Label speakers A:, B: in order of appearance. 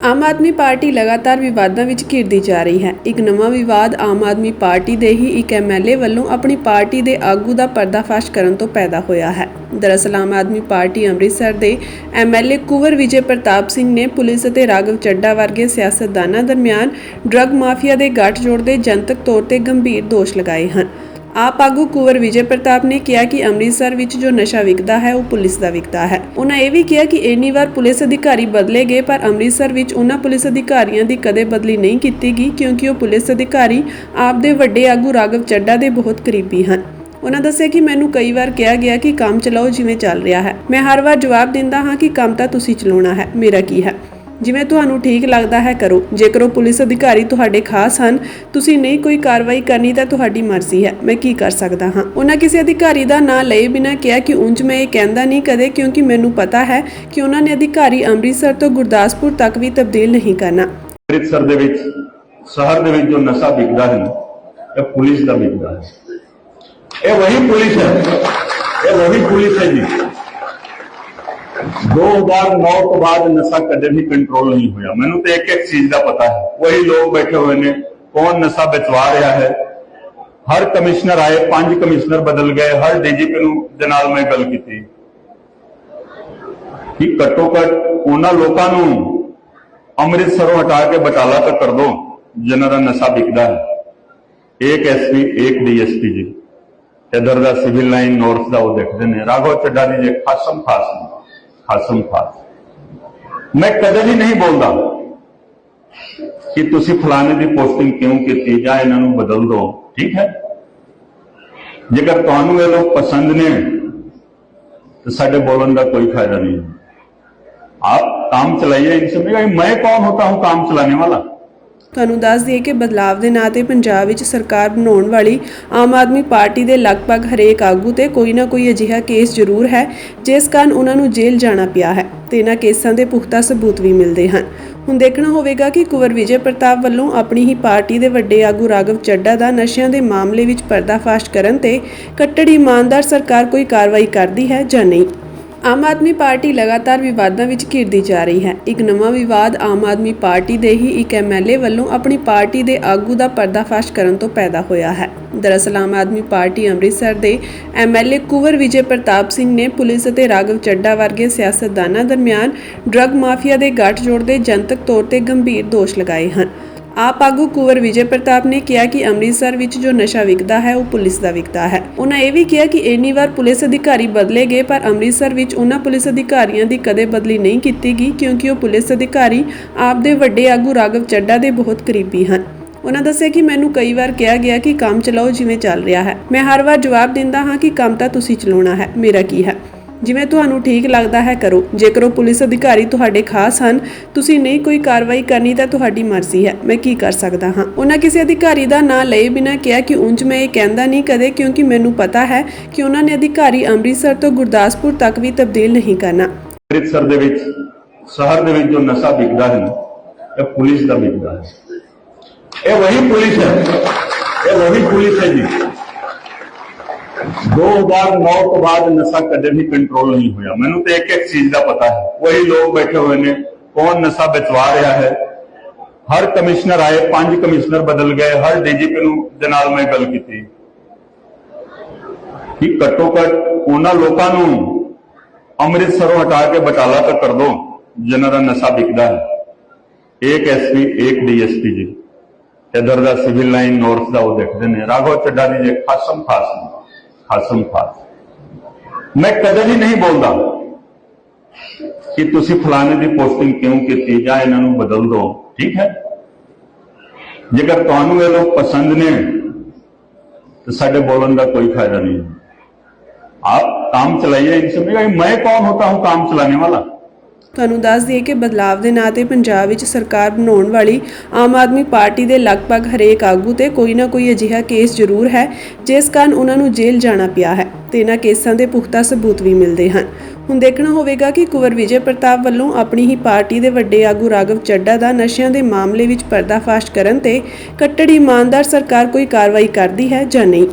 A: Aam Aadmi party ਲਗਾਤਾਰ ਵਿਵਾਦਾਂ ਵਿੱਚ ਘਿਰਦੀ ਜਾ ਰਹੀ ਹੈ। ਇੱਕ ਨਵਾਂ ਵਿਵਾਦ ਆਮ ਆਦਮੀ ਪਾਰਟੀ ਦੇ ਹੀ ਇੱਕ ਐਮਐਲਏ ਵੱਲੋਂ ਆਪਣੀ ਪਾਰਟੀ ਦੇ ਆਗੂ ਦਾ ਪਰਦਾਫਾਸ਼ ਕਰਨ ਤੋਂ ਪੈਦਾ ਹੋਇਆ ਹੈ। ਦਰਅਸਲ ਆਮ ਆਦਮੀ ਪਾਰਟੀ ਅੰਮ੍ਰਿਤਸਰ ਦੇ ਐਮਐਲਏ ਕੁਵਰ ਵਿਜੇ ਪ੍ਰਤਾਪ ਸਿੰਘ ਨੇ ਪੁਲਿਸ ਅਤੇ ਰਾਘਵ ਚੱਡਾ ਵਰਗੇ ਸਿਆਸਤਦਾਨਾਂ ਦਰਮਿਆਨ ਡਰੱਗ ਮਾਫੀਆ ਦੇ ਗੱਠਜੋੜ ਦੇ ਜਨਤਕ ਤੌਰ ਤੇ ਗੰਭੀਰ ਦੋਸ਼ ਲਗਾਏ ਹਨ। ਆਪ ਆਗੂ ਕੁਵਰ ਵਿਜੇ ਪ੍ਰਤਾਪ ਨੇ ਕਿਹਾ ਕਿ ਅੰਮ੍ਰਿਤਸਰ ਵਿੱਚ ਜੋ ਨਸ਼ਾ ਵਿਕਦਾ ਹੈ, ਉਹ ਪੁਲਿਸ ਦਾ ਵਿਕਦਾ ਹੈ। ਉਹਨਾਂ ਇਹ ਵੀ ਕਿਹਾ ਕਿ ਇੰਨੀ ਵਾਰ ਪੁਲਿਸ ਅਧਿਕਾਰੀ ਬਦਲੇ ਗਏ, ਪਰ ਅੰਮ੍ਰਿਤਸਰ ਵਿੱਚ ਉਹਨਾਂ ਪੁਲਿਸ ਅਧਿਕਾਰੀਆਂ ਦੀ ਕਦੇ ਬਦਲੀ ਨਹੀਂ ਕੀਤੀ ਗਈ, ਕਿਉਂਕਿ ਉਹ ਪੁਲਿਸ ਅਧਿਕਾਰੀ ਆਪ ਦੇ ਵੱਡੇ ਆਗੂ ਰਾਘਵ ਚੱਡਾ ਦੇ ਬਹੁਤ ਕਰੀਬੀ ਹਨ। ਉਹਨਾਂ ਦੱਸਿਆ ਕਿ ਮੈਨੂੰ ਕਈ ਵਾਰ ਕਿਹਾ ਗਿਆ ਕਿ ਕੰਮ ਚਲਾਓ ਜਿਵੇਂ ਚੱਲ ਰਿਹਾ ਹੈ। ਮੈਂ ਹਰ ਵਾਰ ਜਵਾਬ ਦਿੰਦਾ ਹਾਂ ਕਿ ਕੰਮ ਤਾਂ ਤੁਸੀਂ ਚਲਾਉਣਾ ਹੈ। ਮੇਰਾ ਕੀ ਹੈ? ਜਿਵੇਂ ਤੁਹਾਨੂੰ ਠੀਕ ਲੱਗਦਾ ਹੈ ਕਰੋ। ਜੇਕਰ ਉਹ ਪੁਲਿਸ ਅਧਿਕਾਰੀ ਤੁਹਾਡੇ ਖਾਸ ਹਨ ਤੁਸੀਂ ਨਹੀਂ ਕੋਈ ਕਾਰਵਾਈ ਕਰਨੀ ਤਾਂ ਤੁਹਾਡੀ ਮਰਜ਼ੀ ਹੈ। ਮੈਂ ਕੀ ਕਰ ਸਕਦਾ ਹਾਂ? ਉਹਨਾਂ ਕਿਸੇ ਅਧਿਕਾਰੀ ਦਾ ਨਾਂ ਲਏ ਬਿਨਾਂ ਕਿਹਾ ਕਿ ਉਂਝ ਮੈਂ ਇਹ ਕਹਿੰਦਾ ਨਹੀਂ ਕਦੇ ਕਿਉਂਕਿ ਮੈਨੂੰ ਪਤਾ ਹੈ ਕਿ ਉਹਨਾਂ ਨੇ ਅਧਿਕਾਰੀ ਅੰਮ੍ਰਿਤਸਰ ਤੋਂ ਗੁਰਦਾਸਪੁਰ ਤੱਕ ਵੀ ਤਬਦੀਲ ਨਹੀਂ ਕਰਨਾ।
B: ਅੰਮ੍ਰਿਤਸਰ ਦੇ ਵਿੱਚ ਸ਼ਹਿਰ ਦੇ ਵਿੱਚ ਜੋ ਨਸ਼ਾ ਵਿਕਦਾ ਹੈ ਨਾ, ਇਹ ਪੁਲਿਸ ਦਾ ਵਿਕਦਾ ਹੈ। ਇਹ ਵਹੀ ਪੁਲਿਸ ਹੈ। ਇਹ ਵਹੀ ਪੁਲਿਸ ਹੈ ਜੀ। 2009 ਤੋਂ ਬਾਅਦ ਨਸ਼ਾ ਕਦੇ ਵੀ ਕੰਟਰੋਲ ਨਹੀਂ ਹੋਇਆ। ਮੈਨੂੰ ਤੇ ਇੱਕ ਇੱਕ ਚੀਜ਼ ਦਾ ਪਤਾ ਹੈ। ਵਹੀ ਲੋਕ ਬੈਠੇ ਹੋਏ ਨੇ ਕੌਣ ਨਸ਼ਾ ਬਚਵਾ ਰਿਹਾ ਹੈ? ਹਰ ਕਮਿਸ਼ਨਰ ਆਏ ਪੰਜ ਕਮਿਸ਼ਨਰ ਬਦਲ ਗਏ ਹਰ ਡੀਜੀਪੀ ਨੂੰ ਦੇ ਨਾਲ ਮੈਂ ਗੱਲ ਕੀਤੀ। ਕਿ ਘੱਟੋ ਘੱਟ ਉਹਨਾਂ ਲੋਕਾਂ ਨੂੰ ਅੰਮ੍ਰਿਤਸਰੋਂ ਹਟਾ ਕੇ ਬਟਾਲਾ ਤੱਕ ਕਰ ਦੋ ਜਿਨ੍ਹਾਂ ਦਾ ਨਸ਼ਾ ਵਿਕਦਾ ਹੈ। ਇੱਕ ਐਸਪੀ ਇੱਕ ਡੀਐਸਪੀ ਜੀ। ਇਧਰ ਦਾ ਸਿਵਲ ਲਾਈਨ ਨਾਰਥ ਦਾ ਉਹ ਦੇਖਦੇ ਨੇ। ਰਾਘਵ ਚੱਡਾ ਜੀ ਜੇ ਖਾਸਮ ਖਾਸ ਨੇ, ਖਾਸਮ ਖਾਸ ਮੈਂ ਕਦੇ ਵੀ ਨਹੀਂ ਬੋਲਦਾ ਕਿ ਤੁਸੀਂ ਫਲਾਣੇ ਦੀ ਪੋਸਟਿੰਗ ਕਿਉਂ ਕੀਤੀ ਜਾਂ ਇਹਨਾਂ ਨੂੰ ਬਦਲ ਦਿਓ ਠੀਕ ਹੈ ਜੇਕਰ ਤੁਹਾਨੂੰ ਇਹ ਲੋਕ ਪਸੰਦ ਨੇ तो साढ़े बोलन का कोई फायदा नहीं है आप काम चलाइए इनसे मैं मैं कौन होता हूं काम चलाने वाला
A: ਤੁਹਾਨੂੰ ਦੱਸ ਦਈਏ ਕਿ ਬਦਲਾਵ ਦੇ ਨਾਂ ਤੇ ਪੰਜਾਬ ਵਿੱਚ ਸਰਕਾਰ ਬਣਾਉਣ ਵਾਲੀ ਆਮ ਆਦਮੀ ਪਾਰਟੀ ਦੇ ਲਗਭਗ ਹਰੇਕ ਆਗੂ ਤੇ ਕੋਈ ਨਾ ਕੋਈ ਅਜਿਹਾ ਕੇਸ ਜ਼ਰੂਰ ਹੈ, ਜਿਸ ਕਾਰਨ ਉਹਨਾਂ ਨੂੰ ਜੇਲ੍ਹ ਜਾਣਾ ਪਿਆ ਹੈ ਤੇ ਇਹਨਾਂ ਕੇਸਾਂ ਦੇ ਪੁਖਤਾ ਸਬੂਤ ਵੀ ਮਿਲਦੇ ਹਨ। ਹੁਣ ਦੇਖਣਾ ਹੋਵੇਗਾ ਕਿ ਕੁਵਰ ਵਿਜੇ ਪ੍ਰਤਾਪ ਵੱਲੋਂ ਆਪਣੀ ਹੀ ਪਾਰਟੀ ਦੇ ਵੱਡੇ ਆਗੂ ਰਾਘਵ ਚੱਡਾ ਦਾ ਨਸ਼ਿਆਂ ਦੇ ਮਾਮਲੇ ਵਿੱਚ ਪਰਦਾਫਾਸ਼ ਕਰਨ ਤੇ ਕੱਟੜ ਇਮਾਨਦਾਰ ਸਰਕਾਰ ਕੋਈ ਕਾਰਵਾਈ ਕਰਦੀ ਹੈ ਜਾਂ ਨਹੀਂ। ਆਮ ਆਦਮੀ ਪਾਰਟੀ ਲਗਾਤਾਰ ਵਿਵਾਦਾਂ ਵਿੱਚ ਘਿਰਦੀ ਜਾ ਰਹੀ ਹੈ। ਇੱਕ ਨਵਾਂ ਵਿਵਾਦ ਆਮ ਆਦਮੀ ਪਾਰਟੀ ਦੇ ਹੀ ਇੱਕ ਐਮਐਲਏ ਵੱਲੋਂ ਆਪਣੀ ਪਾਰਟੀ ਦੇ ਆਗੂ ਦਾ ਪਰਦਾਫਾਸ਼ ਕਰਨ ਤੋਂ ਪੈਦਾ ਹੋਇਆ ਹੈ। ਦਰਅਸਲ ਆਮ ਆਦਮੀ ਪਾਰਟੀ ਅੰਮ੍ਰਿਤਸਰ ਦੇ ਐਮਐਲਏ ਕੁਵਰ ਵਿਜੇ ਪ੍ਰਤਾਪ ਸਿੰਘ ਨੇ ਪੁਲਿਸ ਅਤੇ ਰਾਘਵ ਚੱਡਾ ਵਰਗੇ ਸਿਆਸਤਦਾਨਾਂ ਦਰਮਿਆਨ ਡਰੱਗ ਮਾਫੀਆ ਦੇ ਗੱਠਜੋੜ ਦੇ ਜਨਤਕ ਤੌਰ ਤੇ ਗੰਭੀਰ ਦੋਸ਼ ਲਗਾਏ ਹਨ। ਆਪ ਆਗੂ ਕੁਵਰ ਵਿਜੇ ਪ੍ਰਤਾਪ ਨੇ ਕਿਹਾ ਕਿ ਅੰਮ੍ਰਿਤਸਰ ਵਿੱਚ ਜੋ ਨਸ਼ਾ ਵਿਕਦਾ ਹੈ, ਉਹ ਪੁਲਿਸ ਦਾ ਵਿਕਦਾ ਹੈ। ਉਹਨਾਂ ਇਹ ਵੀ ਕਿਹਾ ਕਿ ਇੰਨੀ ਵਾਰ ਪੁਲਿਸ ਅਧਿਕਾਰੀ ਬਦਲੇ ਗਏ, ਪਰ ਅੰਮ੍ਰਿਤਸਰ ਵਿੱਚ ਉਹਨਾਂ ਪੁਲਿਸ ਅਧਿਕਾਰੀਆਂ ਦੀ ਕਦੇ ਬਦਲੀ ਨਹੀਂ ਕੀਤੀ ਗਈ, ਕਿਉਂਕਿ ਉਹ ਪੁਲਿਸ ਅਧਿਕਾਰੀ ਆਪ ਦੇ ਵੱਡੇ ਆਗੂ ਰਾਘਵ ਚੱਡਾ ਦੇ ਬਹੁਤ ਕਰੀਬੀ ਹਨ। ਉਹਨਾਂ ਦੱਸਿਆ ਕਿ ਮੈਨੂੰ ਕਈ ਵਾਰ ਕਿਹਾ ਗਿਆ ਕਿ ਕੰਮ ਚਲਾਓ ਜਿਵੇਂ ਚੱਲ ਰਿਹਾ ਹੈ। ਮੈਂ ਹਰ ਵਾਰ ਜਵਾਬ ਦਿੰਦਾ ਹਾਂ ਕਿ ਕੰਮ ਤਾਂ ਤੁਸੀਂ ਚਲਾਉਣਾ ਹੈ। ਮੇਰਾ ਕੀ ਹੈ? ਜਿਵੇਂ ਤੁਹਾਨੂੰ ਠੀਕ ਲੱਗਦਾ ਹੈ ਕਰੋ। ਜੇਕਰ ਉਹ ਪੁਲਿਸ ਅਧਿਕਾਰੀ ਤੁਹਾਡੇ ਖਾਸ ਹਨ ਤੁਸੀਂ ਨਹੀਂ ਕੋਈ ਕਾਰਵਾਈ ਕਰਨੀ ਤਾਂ ਤੁਹਾਡੀ ਮਰਜ਼ੀ ਹੈ। ਮੈਂ ਕੀ ਕਰ ਸਕਦਾ ਹਾਂ? ਉਹਨਾਂ ਕਿਸੇ ਅਧਿਕਾਰੀ ਦਾ ਨਾਂ ਲਏ ਬਿਨਾਂ ਕਿਹਾ ਕਿ ਉਂਝ ਮੈਂ ਇਹ ਕਹਿੰਦਾ ਨਹੀਂ ਕਦੇ ਕਿਉਂਕਿ ਮੈਨੂੰ ਪਤਾ ਹੈ ਕਿ ਉਹਨਾਂ ਨੇ ਅਧਿਕਾਰੀ ਅੰਮ੍ਰਿਤਸਰ ਤੋਂ ਗੁਰਦਾਸਪੁਰ ਤੱਕ ਵੀ ਤਬਦੀਲ ਨਹੀਂ ਕਰਨਾ।
B: ਅੰਮ੍ਰਿਤਸਰ ਦੇ ਵਿੱਚ ਸ਼ਹਿਰ ਦੇ ਵਿੱਚ ਜੋ ਨਸ਼ਾ ਵਿਕਦਾ ਹੈ ਨਾ, ਇਹ ਪੁਲਿਸ ਦਾ ਵਿਕਦਾ ਹੈ। ਇਹ ਵਹੀ ਪੁਲਿਸ ਹੈ। ਇਹ ਵਹੀ ਪੁਲਿਸ ਹੈ ਜੀ। 2009 ਤੋਂ ਬਾਅਦ ਨਸ਼ਾ ਕਦੇ ਵੀ ਕੰਟਰੋਲ ਨਹੀਂ ਹੋਇਆ। ਮੈਨੂੰ ਤਾਂ ਇੱਕ ਇੱਕ ਚੀਜ਼ ਦਾ ਪਤਾ ਹੈ। ਉਹੀ ਲੋਕ ਬੈਠੇ ਹੋਏ ਨੇ ਕੌਣ ਨਸ਼ਾ ਬਚਵਾ ਰਿਹਾ ਹੈ? ਹਰ ਕਮਿਸ਼ਨਰ ਆਏ ਪੰਜ ਕਮਿਸ਼ਨਰ ਬਦਲ ਗਏ ਹਰ ਡੀਜੀਪੀ ਨੂੰ ਦੇ ਨਾਲ ਮੈਂ ਗੱਲ ਕੀਤੀ। ਕਿ ਘੱਟੋ ਘੱਟ ਉਹਨਾਂ ਲੋਕਾਂ ਨੂੰ ਅੰਮ੍ਰਿਤਸਰੋਂ ਹਟਾ ਕੇ ਬਟਾਲਾ ਤੱਕ ਕਰ ਦੋ ਜਿਨ੍ਹਾਂ ਦਾ ਨਸ਼ਾ ਵਿਕਦਾ ਹੈ। ਇੱਕ ਐਸਪੀ ਇੱਕ ਡੀਐਸਪੀ ਜੀ। ਇਧਰ ਦਾ ਸਿਵਲ ਲਾਈਨ ਨਾਰਥ ਦਾ ਉਹ ਦੇਖਦੇ ਨੇ। ਰਾਘਵ ਚੱਡਾ ਦੀ ਜੇ ਖਾਸਮ ਖਾਸ ਨੇ, ਖਾਸਮ ਖਾਸ ਮੈਂ ਕਦੇ ਵੀ ਨਹੀਂ ਬੋਲਦਾ ਕਿ ਤੁਸੀਂ ਫਲਾਣੇ ਦੀ ਪੋਸਟਿੰਗ ਕਿਉਂ ਕੀਤੀ ਜਾਂ ਇਹਨਾਂ ਨੂੰ ਬਦਲ ਦਿਓ ਠੀਕ ਹੈ ਜੇਕਰ ਤੁਹਾਨੂੰ ਇਹ ਲੋਕ ਪਸੰਦ ਨੇ तो साढ़े बोलन का कोई फायदा नहीं है आप काम चलाइए इनसे मैं मैं कौन होता हूं काम चलाने वाला
A: ਤੁਹਾਨੂੰ ਦੱਸ ਦਈਏ ਕਿ ਬਦਲਾਵ ਦੇ ਨਾਂ ਤੇ ਪੰਜਾਬ ਵਿੱਚ ਸਰਕਾਰ ਬਣਾਉਣ ਵਾਲੀ ਆਮ ਆਦਮੀ ਪਾਰਟੀ ਦੇ ਲਗਭਗ ਹਰੇਕ ਆਗੂ ਤੇ ਕੋਈ ਨਾ ਕੋਈ ਅਜਿਹਾ ਕੇਸ ਜ਼ਰੂਰ ਹੈ, ਜਿਸ ਕਾਰਨ ਉਹਨਾਂ ਨੂੰ ਜੇਲ੍ਹ ਜਾਣਾ ਪਿਆ ਹੈ ਤੇ ਇਹਨਾਂ ਕੇਸਾਂ ਦੇ ਪੁਖਤਾ ਸਬੂਤ ਵੀ ਮਿਲਦੇ ਹਨ। ਹੁਣ ਦੇਖਣਾ ਹੋਵੇਗਾ ਕਿ ਕੁਵਰ ਵਿਜੇ ਪ੍ਰਤਾਪ ਵੱਲੋਂ ਆਪਣੀ ਹੀ ਪਾਰਟੀ ਦੇ ਵੱਡੇ ਆਗੂ ਰਾਘਵ ਚੱਡਾ ਦਾ ਨਸ਼ਿਆਂ ਦੇ ਮਾਮਲੇ ਵਿੱਚ ਪਰਦਾਫਾਸ਼ ਕਰਨ ਤੇ ਕੱਟੜ ਇਮਾਨਦਾਰ ਸਰਕਾਰ ਕੋਈ ਕਾਰਵਾਈ ਕਰਦੀ ਹੈ ਜਾਂ ਨਹੀਂ।